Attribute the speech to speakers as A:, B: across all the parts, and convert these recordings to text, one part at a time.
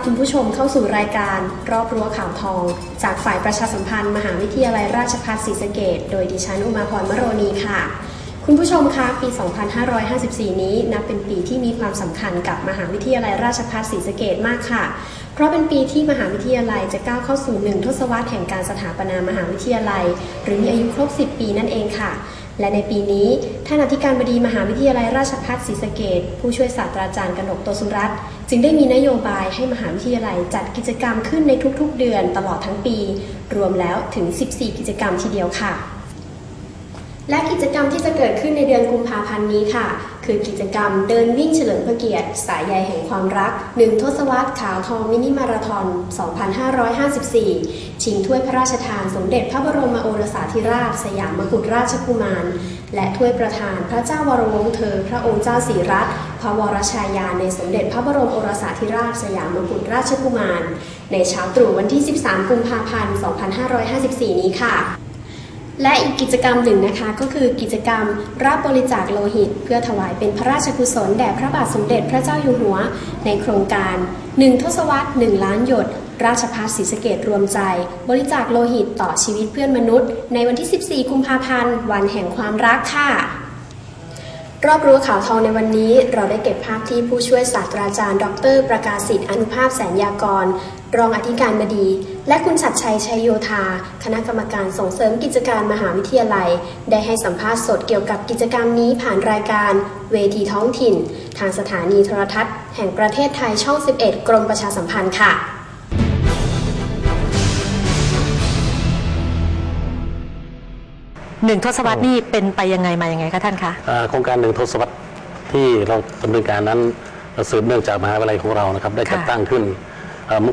A: รับคุณผู้ชมเข้าสู่รายการรอบรั้วข่าวทอง จากฝ่ายประชาสัมพันธ์ มหาวิทยาลัยราชภัฏศรีสะเกดโดยดิฉันอุมาพรมโรนีค่ะ คุณผู้ชมคะปี 2554 นี้นับเป็นปีที่มีความสำคัญกับมหาวิทยาลัยราชภัฏศรีสะเกดมากค่ะ เพราะเป็นปีที่มหาวิทยาลัยจะก้าวเข้าสู่หนึ่งทศวรรษแห่งการสถาปนามหาวิทยาลัย หรือมีอายุครบ 10 ปีนั่นเองค่ะ และในปีนี้ท่านอธิการบดีมหาวิทยาลัยราชภัฏศรีสะเกดผู้ช่วยศาสตราจารย์กนกโตสุรัตน์จึงได้มีนโยบายให้มหาวิทยาลัยจัดกิจกรรมขึ้นในทุกๆ เดือนตลอดทั้งปี รวมแล้วถึง 14 กิจกรรมทีเดียวค่ะ และกิจกรรมที่จะเกิดขึ้นในเดือนกุมภาพันธ์นี้ค่ะ คือกิจกรรมเดินวิ่งเฉลิมพระเกียรติ สายใยแห่งความรัก 1 ทศวรรษขาวทองมินิมาราธอน 2554 ชิงถ้วยพระราชทานสมเด็จพระบรมโอรสาธิราช สยามมกุฎราชกุมาร และถ้วยประธานพระเจ้าวรวงศ์เธอ พระองค์เจ้าศรีรัตน์พระวรชายาในสมเด็จพระบรมโอรสาธิราช สยามมกุฎราชกุมาร ในเช้าตรู่วันที่ 13 กุมภาพันธ์ 2554 นี้ค่ะ และอีกกิจกรรมหนึ่งนะคะ ก็คือกิจกรรมรับบริจาคโลหิต เพื่อถวายเป็นพระราชกุศลแด่พระบาทสมเด็จพระเจ้าอยู่หัว ในโครงการ 1 ทศวรรษ 1 ล้านหยด ราชภัฏศรีสะเกดรวมใจ บริจาคโลหิตต่อชีวิตเพื่อนมนุษย์ ในวันที่ 14 กุมภาพันธ์ วันแห่งความรักค่ะ รอบรั้วข่าวทองในวันนี้เราได้เก็บภาพที่ผู้ช่วยศาสตราจารย์ ดร ประกาศสิทธิ์อนุภาพแสนยากร รองอธิการบดี และคุณชัดชัยชัยโยธา คณะกรรมการส่งเสริมกิจการมหาวิทยาลัย ได้ให้สัมภาษณ์สดเกี่ยวกับกิจกรรมนี้ผ่านรายการ เวทีท้องถิ่น ทางสถานีโทรทัศน์ แห่งประเทศไทยช่อง 11 กรมประชาสัมพันธ์ค่ะ
B: หนึ่งทศวรรษนี่เป็นไปยังไงมายังไงคะท่านคะ
C: อ่าโครงการหนึ่งทศวรรษที่เราดำเนินการนั้นสืบเนื่องจากมหาวิทยาลัยของเรานะครับ ได้
B: ค่ะ
C: จัดตั้งขึ้นอ่ามุ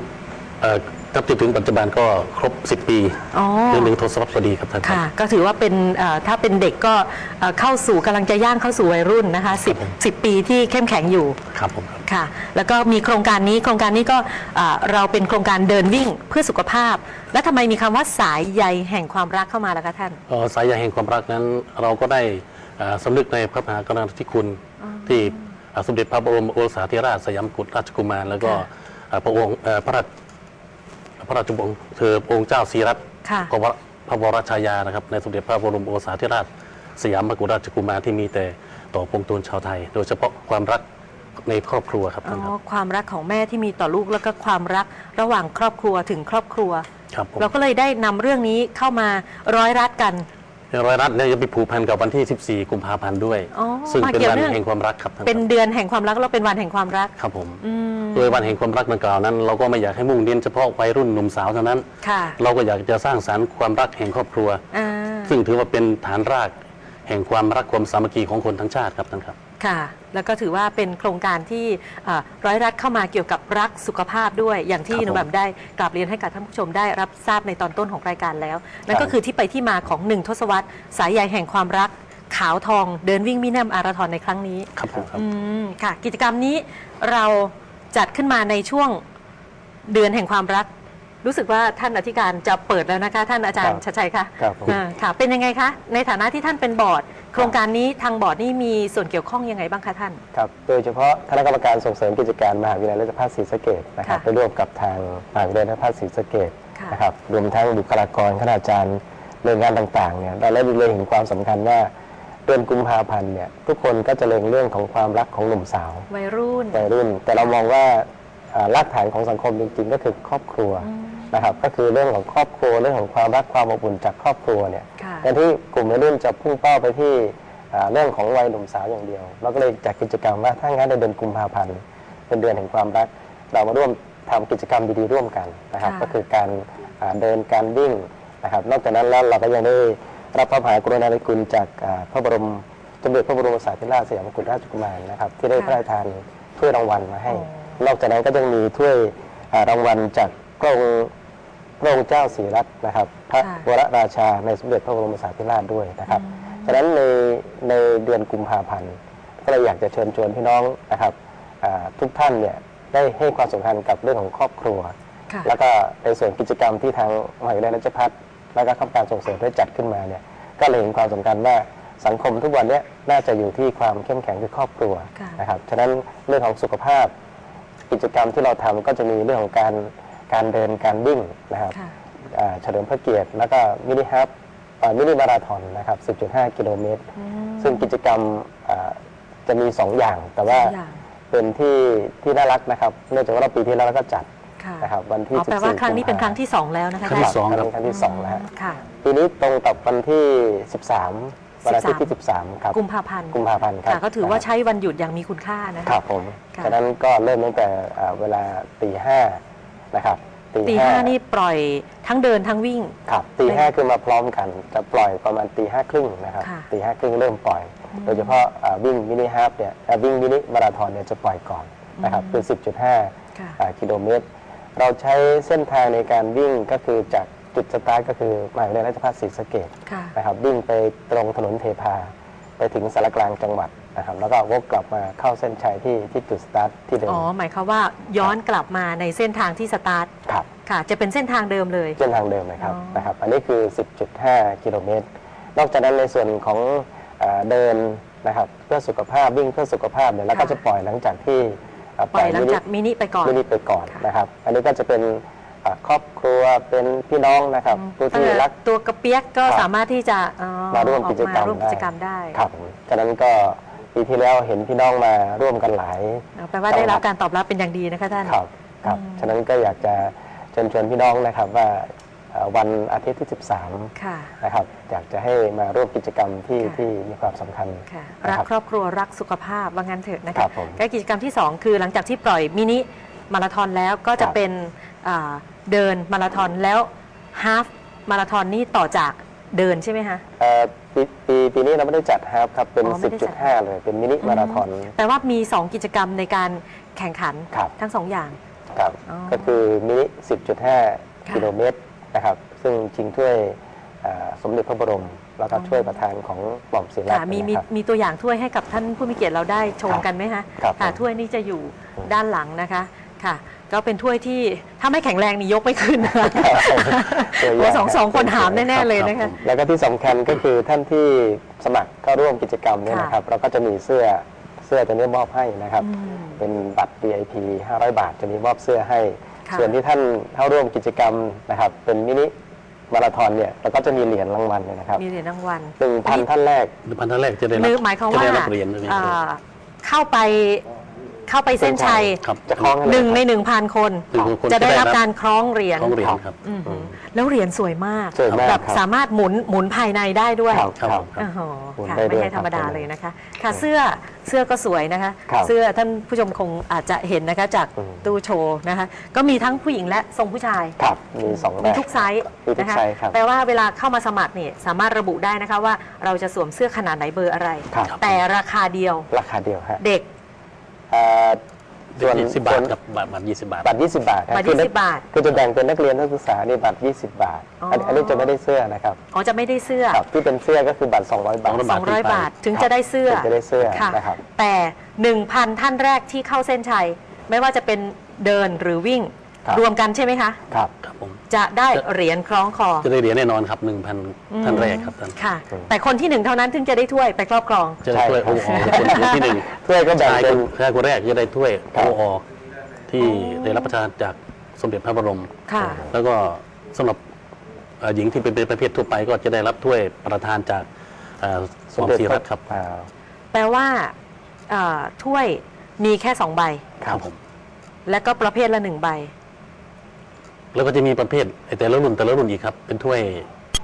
C: เอ่อ นับจนถึงปัจจุบันก็ครบ 10 ปี
B: อ๋อ
C: เดือนหนึ่งทศวรรษพอดีครับท่านครับ
B: ค่ะ ก็ถือว่าเป็นเอ่อถ้าเป็นเด็กก็เอ่อเข้าสู่กำลังจะย่างเข้าสู่วัยรุ่นนะคะ
C: ครับผม
B: 10 10 ปีที่เข้มแข็งอยู่
C: ครับผมครับ
B: ค่ะ แล้วก็มีโครงการนี้โครงการนี้ก็เอ่อเราเป็นโครงการเดินวิ่งเพื่อสุขภาพ แล้วทำไมมีคำว่าสายใยแห่งความรักเข้ามาล่ะคะท่าน
C: เอ่อสายใยแห่งความรักนั้นเราก็ได้อ่าสำนึกในพระมหากรุณาธิคุณที่อ่าสมเด็จพระบรมโอรสาธิราชสยามกุฎราชกุมาร แล้วก็
B: ค่ะ
C: อ่าพระองค์เอ่อพระราช พระราชวงศ์เธอพระองค์เจ้าศรีรัตน์
B: ค่ะ
C: พระวรพระวรชายานะครับในสมเด็จพระบรมโอรสาธิราชสยามกุฎราชกุมารที่มีแต่ต่อปวงตนชาวไทย โดยเฉพาะความรักในครอบครัวครับ
B: อ๋
C: ท่านค
B: อ
C: รับ
B: ความรักของแม่ที่มีต่อลูกแล้วก็ความรักระหว่างครอบครัวถึงครอบครัว
C: ครับผม
B: เราก็เลยได้นำเรื่องนี้เข้ามาร้อยรัดกัน
C: รอยรัฐเนี่ยจะไปผูกพันกับวันที่ 14 กุมภาพันธ์ด้วย
B: อ๋อ
C: ซึ่ง
B: มา
C: เป็น
B: เกี่ยว
C: วัน
B: เนื่อง
C: แห่งความรักครับท่าน
B: เป็น
C: ครับ
B: เดือนแห่งความรักแล้วเป็นวันแห่งความรัก
C: ครับผม
B: อืม
C: โดยวันแห่งความรักดังกล่าวนั้น เราก็ไม่อยากให้มุ่งเน้นเฉพาะวัยรุ่นหนุ่มสาวเท่านั้น
B: ค่ะ
C: เราก็อยากจะสร้างสรรค์ความรักแห่งครอบครัว
B: อ่า
C: ซึ่งถือว่าเป็นฐานรากแห่งความรักความสามัคคีของคนทั้งชาติครับท่านครับ
B: ค่ะ แล้วก็ถือว่าเป็นโครงการที่เอ่อร้อยรัดเข้ามาเกี่ยวกับรักสุขภาพด้วย อย่างที่
C: ครับ
B: ห
C: ผม
B: นุ่มแหม่มได้กราบเรียนให้กับท่านผู้ชมได้รับทราบในตอนต้นของรายการแล้ว นั่น
C: ครั
B: ก็
C: บ
B: คือที่ไปที่มาของหนึ่งทศวรรษ สายใยแห่งความรักขาวทองเดินวิ่งมิแนมอาราธอนในครั้งนี้
C: ครับผมครับ
B: อืมค่ะ กิจกรรมนี้เราจัดขึ้นมาในช่วงเดือนแห่งความรัก รู้สึกว่าท่านอธิการจะเปิดแล้วนะคะ ท่านอาจารย์
D: ครับ
B: ชัดชัยคะ
D: ครับผม
B: อ่าค่ะ เป็นยังไงคะ ในฐานะที่ท่านเป็นบอร์ดโครงการนี้ทางบอร์ดนี่มีส่วนเกี่ยวข้องยังไงบ้างคะท่าน
D: ครับโดยเฉพาะคณะกรรมการส่งเสริมกิจการมหาวิทยาลัยราชภัฏศรีสะเกษนะครับ
B: ค่ะ
D: ได้ร่วมกับทางมหาวิทยาลัยราชภัฏศรีสะเกษ
B: ค่ะ
D: นะครับรวมทั้งบุคลากรคณาจารย์หน่วยงานต่างๆเนี่ยเราได้เล็งเห็นความสำคัญว่าเดือนกุมภาพันธ์เนี่ยทุกคนก็จะเล็งเรื่องของความรักของหนุ่มสาว
B: วัยรุ่น
D: วัยรุ่นแต่เรามองว่าอ่ารากฐานของสังคมจริงๆ ก็คือครอบครัว นะครับก็คือเรื่องของครอบครัวเรื่องของความรักความอบอุ่นจากครอบครัวเนี่ย
B: ค่ะ
D: แทนที่กลุ่มวัยรุ่นจะพุ่งเป้าไปที่อ่าเรื่องของวัยหนุ่มสาวอย่างเดียว เราก็เลยจัดกิจกรรมว่าถ้างั้นในเดือนกุมภาพันธ์เป็นเดือนแห่งความรัก เรามาร่วมทำกิจกรรมดีๆร่วมกันนะครับ
B: ค่ะ
D: ก็คือการอ่าเดินการวิ่งนะครับนอกจากนั้นแล้วเราก็ยังได้รับพระมหากรุณาธิคุณจากอ่าพระบรมสมเด็จพระบรมศาสดาสยามกุฎราชกุมารนะครับที่ได้พระราชทานถ้วยรางวัลมาให้ นอกจากนั้นก็ยังมีถ้วยอ่ารางวัลจาก พระองค์พระองค์เจ้าศรีรัตน์นะครับ พระ
B: ค่ะ
D: วรราชาในสมเด็จพระบรมศาสดาธิราชด้วยนะครับ ฉะนั้นในในเดือนกุมภาพันธ์ก็เลยอยากจะเชิญชวนพี่น้องนะครับอ่าทุกท่านเนี่ยได้ให้ความสำคัญกับเรื่องของครอบครัว
B: ค่ะ
D: แล้วก็ในส่วนกิจกรรมที่ทางมหาวิทยาลัยราชภัฏและก็ข้าการส่งเสริมได้จัดขึ้นมาเนี่ยก็เลยเห็นความสำคัญว่าสังคมทุกวันเนี้น่าจะอยู่ที่ความเข้มแข็งคือครอบครัว
B: ค่ะ
D: นะครับฉะนั้นเรื่องของสุขภาพ กิจกรรมที่เราทำก็จะมีเรื่องของการ การเดินการวิ่งนะครับ
B: ค่ะ
D: อ่าเฉลิมพระเกียรติแล้วก็มินิฮับอ่ามินิมาราธอนนะครับ 10.5 กิโลเมตรซึ่งกิจกรรมอ่าจะมี 2 อย่าง แต่ว่า
B: สองอย่าง
D: เป็นที่ที่น่ารักนะครับเนื่องจากว่าเราปีที่แล้วเราก็จัด
B: ค่ะ
D: นะครับวันที่
B: อ๋อแปลว่า
D: 14
B: ครั้งนี้เป็น
D: กุม
B: ค
D: ภา
B: รั้งที่สองแล้วนะคะ
C: ครั้งที่
B: ท่าน
C: สอง
D: ครั้
C: ครับ
D: นี้ครั้งที่สองแล้วฮะ
B: ค่ะ
D: ปีนี้ตรงกับวันที่ 13 วันอาทิตย์ที่ 13 ครับ
B: กุมภาพันธ์
D: กุมภาพันธ์ครับ
B: ค่ะก็ถือว่าใช้วันหยุดอย่างมีคุณค่านะ
D: ค
B: คะ
D: รับผม
B: ค่ะ
D: ฉะนั้นก็เริ่มตั้งแต่อ่าเวลาตีห้า นะครับ
B: ตีห้านี่ปล่อยทั้งเดินทั้งวิ่ง
D: ครับตีห้าคือมาพร้อมกัน จะปล่อยประมาณตีห้าครึ่งนะครับ
B: ค่ะ
D: ตีห้าครึ่งเริ่มปล่อย โดยเฉพาะอ่าวิ่งมินิฮาฟเนี่ยอ่าวิ่งมินิมาราธอนเนี่ยจะปล่อยก่อนนะครับคือ10.5
B: ค่ะ
D: อ่ากิโลเมตร เราใช้เส้นทางในการวิ่งก็คือจากจุดสตาร์ทก็คือมหาวิทยาลัยราชภัฏศรีสะเกษ
B: ค่ะ
D: นะครับวิ่งไปตรงถนนเทพา ไปถึงสารกลางจังหวัด นะครับแล้วก็วกกลับมาเข้าเส้นชัยที่ที่จุดสตาร์ทที่เดิม
B: อ๋อหมายความว่าย้อนกลับมาในเส้นทางที่สตาร์ท
D: ครับ
B: ค่ะ จะเป็นเส้นทางเดิมเลย
D: เส้นทางเดิมนะครับ
B: อ๋อ
D: นะครับ อันนี้คือ 10.5 กิโลเมตร นอกจากนั้นในส่วนของเอ่อเดินนะครับเพื่อสุขภาพวิ่งเพื่อสุขภาพเนี่ยเราก็จะปล่อยหลังจากที่เป
B: ล่อยหลังจากมินิไปก่อน
D: มินิไปก่อน
B: ค่ะ
D: นะครับอันนี้ก็จะเป็นเอ่อครอบครัวเป็นพี่น้องนะครับผู้
B: ตั้ง
D: ที่
B: แต่
D: รัก
B: ตัวกระเปียกก็
D: ครับ
B: สามารถที่จะอ๋อ
D: มาร่วมกิจกรรม
B: ออมาร่วมกิจกรรมได้
D: ครับผมฉะนั้นก็ ปีที่แล้วเห็นพี่น้องมาร่วมกันหลาย
B: อ๋อแปลว่าได้รับการตอบรับเป็นอย่างดีนะคะท่าน
D: ครับครับ
B: อืม
D: ฉะนั้นก็อยากจะเชิญชวนพี่น้องนะครับว่าเอ่อวันอาทิตย์ที่ 13
B: ค่ะ
D: นะครับ อยากจะให้มาร่วมกิจกรรมที่
B: ค่ะ
D: ที่มีความสำคัญ
B: ค่ะ
D: นะ
B: รัก
D: ครับ
B: ครอบครัวรักสุขภาพว่างั้นเถอะนะ
D: ครั
B: คะ
D: บผม
B: และกิจกรรมที่ 2 คือหลังจากที่ปล่อยมินิมาราธอนแล้วก็จะ
D: ครับ
B: เป็นอ่าเดินมาราธอนแล้วฮาฟมาราธอนนี่ต่อจากเดินใช่ไหมคะ
D: เอ่อ ปีปีปีนี้เราไม่ได้จัดฮาฟครับเป็น
B: อ๋อไม่ได้จัด
D: 10.5 เลย เป็นมินิมาราธอน
B: แปลว่ามี 2 กิจกรรมในการแข่งขัน
D: ครับ
B: ทั้ง 2 อย่าง
D: ครับ
B: อ๋อ
D: ก็คือมินิ
B: ค่ะ
D: 10.5 กิโลเมตรนะครับ ซึ่งชิงถ้วยเอ่อสมเด็จพระบรม แล้วก็ถ้วยประธานของหม่อมศิลา
B: ค่ะมีมี
D: นะครับ
B: มีตัวอย่างถ้วยให้กับท่านผู้มีเกียรติเราได้ชม
D: ครับ
B: กันไหมคะ
D: ครับ
B: ค่ะ
D: ผม
B: ถ้วยนี้จะอยู่ด้านหลังนะคะค่ะ ก็เป็นถ้วยที่ถ้าไม่แข็งแรงนี่ยกไม่ขึ้นนะคะ
D: ตัวอ
B: โอ้
D: ย่าง
B: สองสองคนหามแน่ๆเลยนะ
C: ครั
B: คะ
C: บ
D: แล้วก็ที่สำคัญก็คือท่านที่สมัครเข้าร่วมกิจกรรมเนี่ย
B: ค่ะ
D: นะครับ เราก็จะมีเสื้อเสื้อตัวนี้มอบให้นะครับ
B: อืม
D: เป็นบัตร VIP 500 บาท จะมีมอบเสื้อให้
B: ค่ะ
D: ส่วนที่ท่านเข้าร่วมกิจกรรมนะครับ เป็นมินิมาราธอนเนี่ยเราก็จะมีเหรียญรางวัลเนี่ยนะครับ
B: มีเหรียญรางวัล
D: หนึ่งพันท่านแรก
C: หรือพันธะแรกจะได้รับ
B: หรือหมายความ
C: จะ
B: ว่า
C: ได้รับเหรียญด้วย
B: อ่าเข้าไป เข้าไปเส้นชัย
C: ครับ
D: จะคล้องให้เลย
B: หนึ่ง
D: ครับ
B: ในหนึ่งพันคน
C: หนึ่งคน
B: จะได้รับ
C: จะได้รับ
B: การคล้องเหรียญ
C: ของเหรียญครับ
B: อือหือแล้วเหรียญสวยมาก
D: สวยมาก
B: แบบ
D: ครับ
B: สามารถหมุนหมุนภายในได้ด้วย
D: ครับ
C: ครับ
D: ครับ
C: ครับ
B: โอ้โห
D: หมุน
B: ค่ะ
D: ได้
B: ไม่
D: ด้วย
B: ใช่ธรรมดา
D: ครับ
B: เลยนะคะ ค่ะเสื้อเสื้อก็สวยนะคะ
D: ครับ
B: เสื้อท่านผู้ชมคงอาจจะเห็นนะคะจาก
D: อืม
B: ตู้โชว์นะคะ ก็มีทั้งผู้หญิงและทรงผู้ชาย
D: ครับมีสองแบ
B: มี
D: บ
B: ทุกไซส์
D: มีทุก
B: นะคะ
D: ไซส์ครับ
B: แปลว่าเวลาเข้ามาสมัครเนี่ยสามารถระบุได้นะคะว่าเราจะสวมเสื้อขนาดไหนเบอร์อะไร
D: ครับ
B: แต่ราคาเดียว
D: ราคาเดียวฮะ
B: เด็ก
D: เอ่อ
C: ส่วน
D: ส่วน
C: สิบบาท
D: ส่วน
C: กับบาทบาทยี่สิบบาท
D: บัตร20บาทครับ
B: บัตร
D: คือนัก
B: 20บาท
D: คือจะแบ่งเป็นนักเรียนนักศึกษานี่บัตร20บาท
B: อ๋ออั
D: นอันนี้จะไม่ได้เสื้อนะครับ
B: อ๋อจะไม่ได้เสื้อ
D: ครับที่เป็นเสื้อก็คือบัตร200บาท
C: 200
B: 200บาท ถึงจะได้เสื้อ
D: ถึงจะได้เสื้อ
B: ค่ะ
D: นะครับ
B: แต่1,000ท่านแรกที่เข้าเส้นชัยไม่ว่าจะเป็นเดินหรือวิ่ง
D: ครับ
B: รวมกันใช่ไหมคะ
D: ครับ
C: ครับผม
B: จะได้เหรียญคล้องคอ
C: จะได้เหรียญแน่นอนครับหนึ่งพันท่านแรกครับท่าน
B: ค่ะ แต่คนที่หนึ่งเท่านั้นถึงจะได้ถ้วยไปครอบครอง
C: จะได้ถ้วย
D: ใช่
C: โอ
D: ครับ
C: อคนคนที่หนึ่ง
D: ถ้วยก็แบ่ง
C: ชาย
D: เป็
C: คนน ชายคนแรกจะได้ถ้วย
D: ครั
C: โอบอที่
B: อ๋อ
C: ได้รับประทานจากสมเด็จพระบรม
B: ค่ะ
C: แล้วก็สำหรับเอ่อหญิงที่เป็นประเภททั่วไปก็จะได้รับถ้วยประทานจากเอ่อสมเด็จศรีรัตน์ครับ
D: อ่า
B: แปลว่าเอ่อถ้วยมีแค่สองใบ
C: ครับผม
B: และก็ประเภทละหนึ่งใบ
C: แล้วก็จะมีประเภทไอ้แต่ละรุ่นแต่ละรุ่นอีกครับ เป็นถ้วย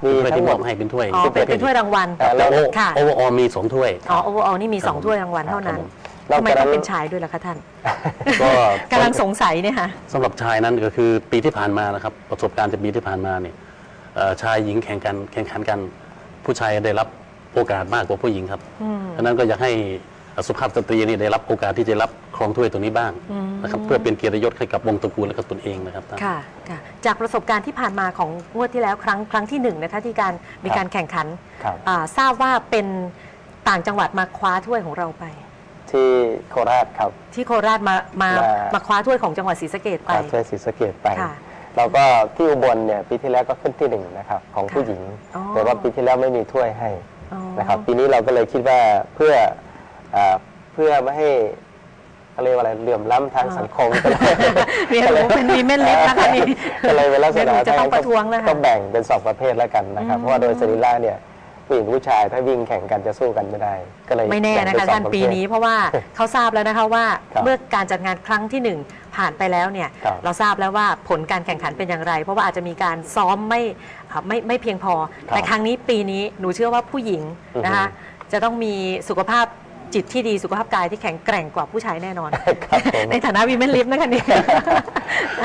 D: มี
C: เป็นถ้วย
D: ทั้
C: ที่
D: งห
C: ม
D: ม
C: อ
D: ด
C: บให้เป็นถ้วย
B: อ๋อเป็นเป็นถ้วยรางวัล
D: แต่
C: แต่
D: ละ
C: โอ
B: ค่ะ
C: โออมีสองถ้วย
B: อ๋อโออนี่มี
C: ครับ
B: สองถ้วยรางวัลเท่านั้น
C: ครับผม
B: ทำไม
D: นอกจากนั้
B: ต้อนงเป็นชายด้วยล่ะคะท่าน
C: ก็
B: กำลังสงสัยเนี่ยค่ะ
C: สำหรับชายนั้นก็คือปีที่ผ่านมานะครับ ประสบการณ์จากปีที่ผ่านมาเนี่ยเอ่อชายหญิงแข่งกันแข่งขันกัน ผู้ชายได้รับโอกาสมากกว่าผู้หญิงครับ
B: อืม
C: ฉะนั้นก็อยากให้สุภาพสตรีนี่ได้รับโอกาสที่จะรับ ครองถ้วยตัวนี้บ้าง
B: อืม
C: นะครับเพื่อเป็นเกียรติยศให้กับวงตระกูลและกับตนเองนะครับท่าน
B: ค่ะค่ะ จากประสบการณ์ที่ผ่านมาของงวดที่แล้วครั้งครั้งที่หนึ่งนะคะที่การมีการแข่งขัน
D: ครับ
B: อ่าทราบว่าเป็นต่างจังหวัดมาคว้าถ้วยของเราไป
D: ที่โคราชครับ
B: ที่โคราชมามา
D: มา
B: มาคว้าถ้วยของจังหวัดศรีสะเกด
D: ค
B: ไป
D: ว้าถ้วยศรีสะเกดไป
B: ค่ะ
D: แล้วก็ที่อุบลเนี่ยปีที่แล้วก็ขึ้นที่หนึ่งนะครับของ
B: ค่ะ
D: ผู้หญิง
B: อ๋อ
D: แต่ว่าปีที่แล้วไม่มีถ้วยให้
B: อ๋อ
D: นะครับปีนี้เราก็เลยคิดว่าเพื่ออาเพื่อไม่ให้ เขาเรียกว่าอะไรเหลื่อมล้ำทางสังคมก็เลย
B: เรียนรู้เป็นวีเมนลิฟนะคะนี่
D: ก็เลยเป็นลักษ
B: เรียน
D: ณะ
B: รู้จะต้องประท้วงแล้วค่ะ
D: ก็แบ่งเป็นสองประเภทแล้วกันนะครับ เพราะว่าโดยสรีระเนี่ยผู้หญิงผู้ชายถ้าวิ่งแข่งกันจะสู้กันไม่ได้ ก็เลย
B: ไม่แน่
D: บ่ง
B: นะ
D: เป็
B: คะ
D: สอง
B: ท่าน
D: ระเภ
B: ปี
D: ท
B: นี้เพราะว่าเขาทราบแล้วนะคะว่า
D: ครับ
B: เมื่อการจัดงานครั้งที่หนึ่งผ่านไปแล้วเนี่ย
D: ครับ
B: เราทราบแล้วว่าผลการแข่งขันเป็นอย่างไร เพราะว่าอาจจะมีการซ้อมไม่อ่าไม่ไม่เพียงพอ
D: ครับ
B: แต่ครั้งนี้ปีนี้หนูเชื่อว่าผู้หญิงนะคะ
D: อือฮึ
B: จะต้องมีสุขภาพ จิตที่ดีสุขภาพกายที่แข็งแกร่งกว่าผู้ชายแน่นอน
D: ครับผม
B: ในฐานะวีเมนลิฟนะคะเนี่ย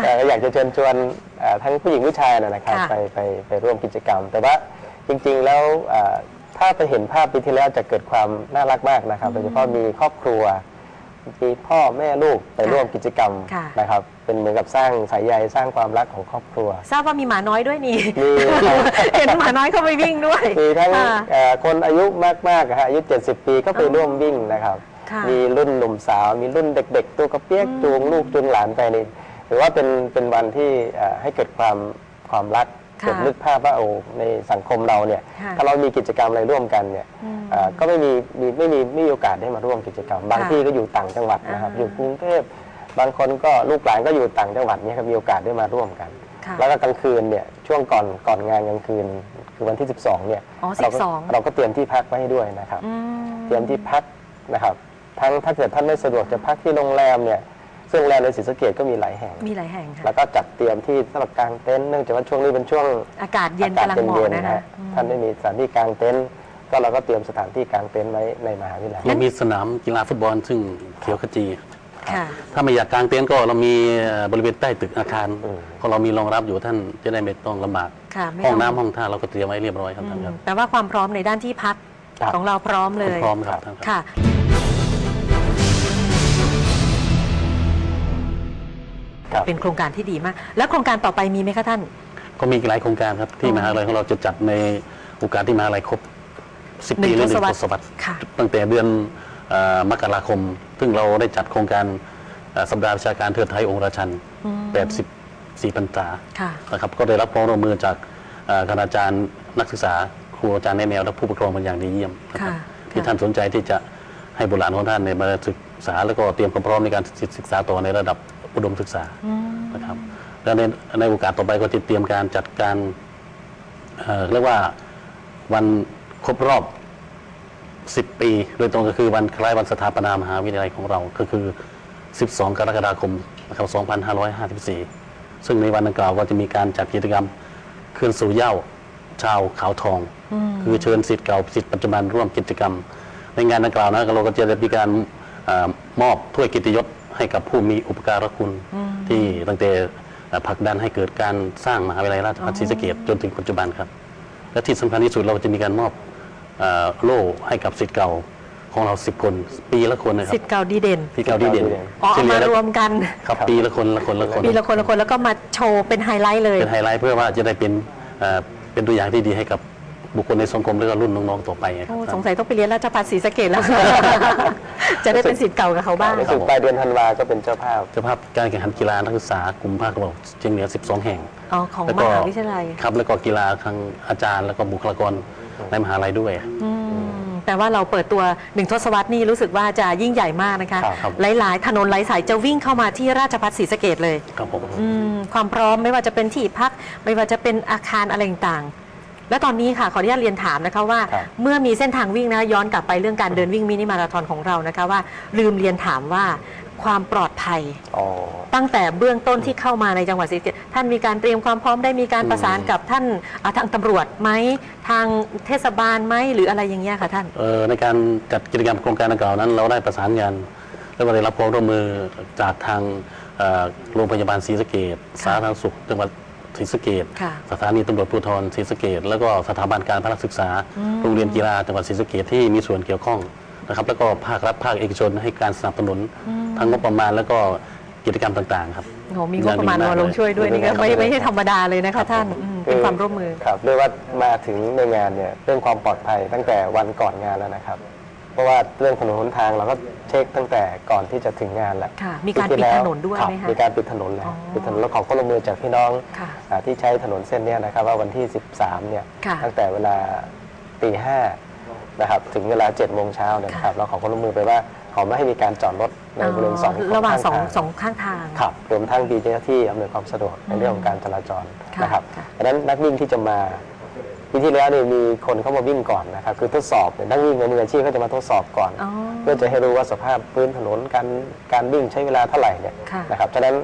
D: แต่ก็อยากจะเชิญชวนเอ่อทั้งผู้หญิงผู้ชายนะนะครับ
B: ค่ะ
D: ไปไปไปร่วมกิจกรรม แต่ว่าจริงๆแล้วเอ่อถ้าไปเห็นภาพปีที่แล้วจะเกิดความน่ารักมากนะครับโดยเฉพาะมีครอบครัว มีพ่อแม่ลูกไปร่วมกิจกรรม
B: ค่ะ
D: นะครับ เป็นเหมือนกับสร้างสายใยสร้างความรักของครอบครัว
B: ทราบว่ามีหมาน้อยด้วยนี่
D: มีครับ
B: เห็นหมาน้อยเข้าไปวิ่งด้วย
D: มีทั้ง
B: ค่ะ
D: เอ่อคนอายุมากๆอะฮะอายุ 70 ปีก็ไปร่วมวิ่งนะครับ
B: ค่ะ
D: มีรุ่นหนุ่มสาว มีรุ่นเด็ก ๆ ตัวกระเปียกจูงลูกจูงหลานไปนี่ถือว่าเป็นเป็นวันที่เอ่อให้เกิดความความรัก
B: ค่ะ
D: เกิดนึกภาพว่าโอ้ในสังคมเราเนี่ย
B: ค่ะ
D: ถ้าเรามีกิจกรรมอะไรร่วมกันเนี่ย
B: อืม
D: เอ่อก็ไม่มีมีไม่มีไม่มีโอกาสได้มาร่วมกิจกรรม บาง
B: ค่ะ
D: ที่ก็อยู่ต่างจังหวัดนะครับ
B: อ่า
D: อยู่กรุงเทพบางคนก็ลูกหลานก็อยู่ต่างจังหวัดเนี่ยครับมีโอกาสได้มาร่วมกัน
B: ค่ะ
D: แล้วก็กลางคืนเนี่ยช่วงก่อนก่อนงานกลางคืนคือวันที่ 12เนี่ย
B: อ๋อ
D: เราก็
B: 12
D: เราก็เตรียมที่พักไว้ให้ด้วยนะครับ
B: อืม
D: เตรียมที่พักนะครับทั้งถ้าเกิดท่านไม่สะดวกจะพักที่โรงแรมเนี่ย ซึ่งโรงแรมในศรีสะเกดก็มีหลายแห่ง
B: มีหลายแห่งค่ะ
D: แล้วก็จัดเตรียมที่สำหรับกางเต็นท์เนื่องจากว่าช่วงนี้เป็นช่วง
B: อากาศเย็น
D: อากาศ
B: กำลังเหมาะ
D: เย็นๆ
B: นะ
D: นะคะฮะท่านไม่มีสถานที่กางเต็นท์ก็เราก็เตรียมสถานที่กางเต็นท์ไว้ในมหาวิทยาลัย
C: เรามีสนามกีฬาฟุตบอลซึ่งเขียวขจี
B: ค่ะ
C: ถ้าไม่อยากกางเต็นท์ก็เรามีเอ่อบริเวณใต้ตึกอาคาร
D: อืม
C: ก็เรามีรองรับอยู่ท่านจะได้ไม่ต้องลำบาก
B: ค่ะไม่
C: ห้อง
B: ต้
C: น้ำห้องท่าเราก็เตรียมไว้เรียบร้อยครับ
B: อื
C: ท่าน
B: ม
C: ครับ
B: แปลว่าความพร้อมในด้านที่พัก
D: ครับ
B: ของเราพร้อมเลย
C: พร้อมครับท่านครับ
B: ค่ะ
D: ครับ
B: เป็นโครงการที่ดีมาก แล้วโครงการต่อไปมีไหมคะท่าน
C: ก็มีหลายโครงการครับที่
B: อ๋อ
C: มหาลัยของเราจะจัดในโอกาสที่มหาลัยครบ 10
B: หนึ่
C: ปี
B: ง
C: หรือหนึ่
B: ทศ
C: ง
B: วร
C: ท
B: รษ
C: ศวรรษ
B: ค่ะ
C: ตั้งแต่เดือนเอ่อมกราคม ซึ่งเราได้จัดโครงการเอ่อสัปดาห์วิชาการเทิดไทยองค์ราชัน
B: อืม
C: 84พรรษา
B: ค่ะ
C: นะครับก็ได้รับความร่วมมือจากเอ่อคณาจารย์นักศึกษา ครูอาจารย์ในแนวและผู้ปกครองเป็นอย่างดีเยี่ยมนะครับ
B: ค่ะ
C: ที่
B: ค่ะ
C: ท่านสนใจที่จะให้บุตรหลานของท่านเนี่ยมาศึกษาแล้วก็เตรียมความพร้อมในการศึกษาต่อในระดับ อุดมศึกษา
B: อืม
C: นะครับแล้วในในโอกาสต่อไปก็จะเตรียมการจัดการเอ่อเรียกว่าวันครบรอบ 10 ปี โดยตรงก็คือวันคล้ายวันสถาปนามหาวิทยาลัยของเราก็คือ 12 กรกฎาคมนะครับ2554 ซึ่งในวันดังกล่าวก็จะมีการจัดกิจกรรมคืนสู่เหย้าชาวขาวทอง คือเชิญสิทธิ์เก่าสิทธิ์ปัจจุบันร่วมกิจกรรม ในงานดังกล่าวนะเราก็จะได้มีการเออมอบถ้วยเกิตยศ ให้กับผู้มีอุปการะคุณ ที่ตั้งแต่เอ่อผลักดันให้เกิดการสร้างมหาวิทยาลัยราชภัฏศรีสะเกษจนถึงปัจจุบันครับ และที่สำคัญที่สุดเราจะมีการมอบเอ่อโล่ให้กับสิทธิ์เก่าของเรา10คนปีละคนนะครั
B: สิ
C: บ
B: ทธิ์เก่าดีเด่น
C: ที่เก่าดีเด่น
B: อ๋อ
C: เฉ
B: เอา
C: ลี่
B: มาย
C: แล้ว
B: รวมกัน
C: ครับปีละคนละคนละคน
B: ปีละคนละคนแล้วก็มาโชว์เป็นไฮไลท์เลย
C: เป็นไฮไลท์เพื่อว่าจะได้เป็นเอ่อเป็นตัวอย่างที่ดีให้กับ บุคคลในสังคมและก็รุ่นน้องๆต่อไปครั
B: โอ้
C: บ
B: สงสัยต้องไปเรียนราชภัฏศรีสะเกดแล้ว จะได้เป็นสิทธิ์เก่ากับเขาบ้าง
D: รู้สึกปลายเดือนธันวาก็เป็นเจ้าภาพ
C: เจ้าภาพการแข่งขันกีฬานักศึกษากลุ่มภาคตะวันออกเฉียงเหนือ 12 แห่ง
B: อ๋อของ
C: แล้ว
B: ม
C: ก็
B: หาวิทยาลัย
C: ครับ แล้วก็กีฬาทางอาจารย์แล้วก็บุคลากรในมหาลัยด้วย
B: อืมแต่ว่าเราเปิดตัวหนึ่งทศวรรษนี่รู้สึกว่าจะยิ่งใหญ่มากนะคะ
C: ครับครับ
B: หลาย ๆ ถนนหลายสายจะวิ่งเข้ามาที่ราชภัฏศรีสะเกดเลย
C: ครับผม
B: อืมความพร้อมไม่ว่าจะเป็นที่พัก ไม่ว่าจะเป็นอาคารอะไรต่างๆ และตอนนี้ค่ะขออนุญาตเรียนถามนะคะว่า
D: ครับ
B: เมื่อมีเส้นทางวิ่งนะย้อนกลับไปเรื่องการเดินวิ่งมินิมาราธอนของเรานะคะว่า ลืมเรียนถามว่าความปลอดภัย
D: อ๋อ
B: ตั้งแต่เบื้องต้นที่เข้ามาในจังหวัดศรีสะเกษท่านมีการเตรียมความพร้อมได้มีการประสานกับท่านอ่าทางตำรวจไหมทางเทศบาลไหมหรืออะไรอย่างเงี้ยค่ะท่าน
C: เอ่อในการจัดกิจกรรมโครงการดังกล่าวนั้น เราได้ประสานงานและก็ได้รับความร่วมมือจากทางเอ่อโรงพยาบาลศรีสะเกดสาธารณสุขจังหวัด ศรีสะเกด
B: ค่ะ
C: สถานีตำรวจภูธรศรีสะเกดแล้วก็สถาบันการพละศึกษา โรงเรียนกีฬาจังหวัดศรีสะเกดที่มีส่วนเกี่ยวข้องนะครับ แล้วก็ภาครัฐภาคเอกชนให้การสนับสนุนทั้งงบประมาณแล้วก็กิจกรรมต่างๆครับ
B: โหมีงบประมาณมาลงช่วยด้วยนี่ก็ไม่ไม่ใช่ธรรมดาเลยนะคะท่านอืมเป็นความร่วมมือ
D: ครับเรียกว่ามาถึงในงานเนี่ยเรื่องความปลอดภัยตั้งแต่วันก่อนงานแล้วนะครับเพ ราะว่าเรื่องถนนหนทางเราก็เช็คตั้งแต่ก่อนที่จะถึงงานแล้ว
B: ค่ะมีการ
D: ปีที่แล้
B: ปิดถนนด้วย
D: ครับ
B: ไหมคะ
D: มีการปิดถนนแล้ว
B: อ๋อ
D: ปิดถนนแล้วขอความร่วมมือจากพี่น้อง
B: ค่ะ
D: อ่าที่ใช้ถนนเส้นเนี้ยนะครับว่าวันที่ 13 เนี่ย
B: ค่ะ
D: ตั้งแต่เวลาตีห้านะครับถึงเวลา7โมงเช้าเนี่ยนะครับเราขอความร่วมมือไปว่าขอไม่ให้มีการจอดรถในบริเวณสอง
B: ระหว่างสอง
D: ข้ท
B: สองข้างทาง
D: ครับรวมทั้งมีเจ้าหน้าที่อำนวยความสะดวกในเรื่องของการจราจร
B: ค่ะ
D: นะครับ
B: ค่ะ
D: ดังนั้นนักวิ่งที่จะมา ปีที่แล้วเนี่ยมีคนเข้ามาวิ่งก่อนนะครับคือทดสอบเนี่ยนักวิ่งในมืออาชีพก็จะมาทดสอบก่อน
B: อ๋อ
D: เพื่อจะให้รู้ว่าสภาพพื้นถนนการการวิ่งใช้เวลาเท่าไหร่เนี่ย
B: ค่ะ
D: นะครับฉะนั้น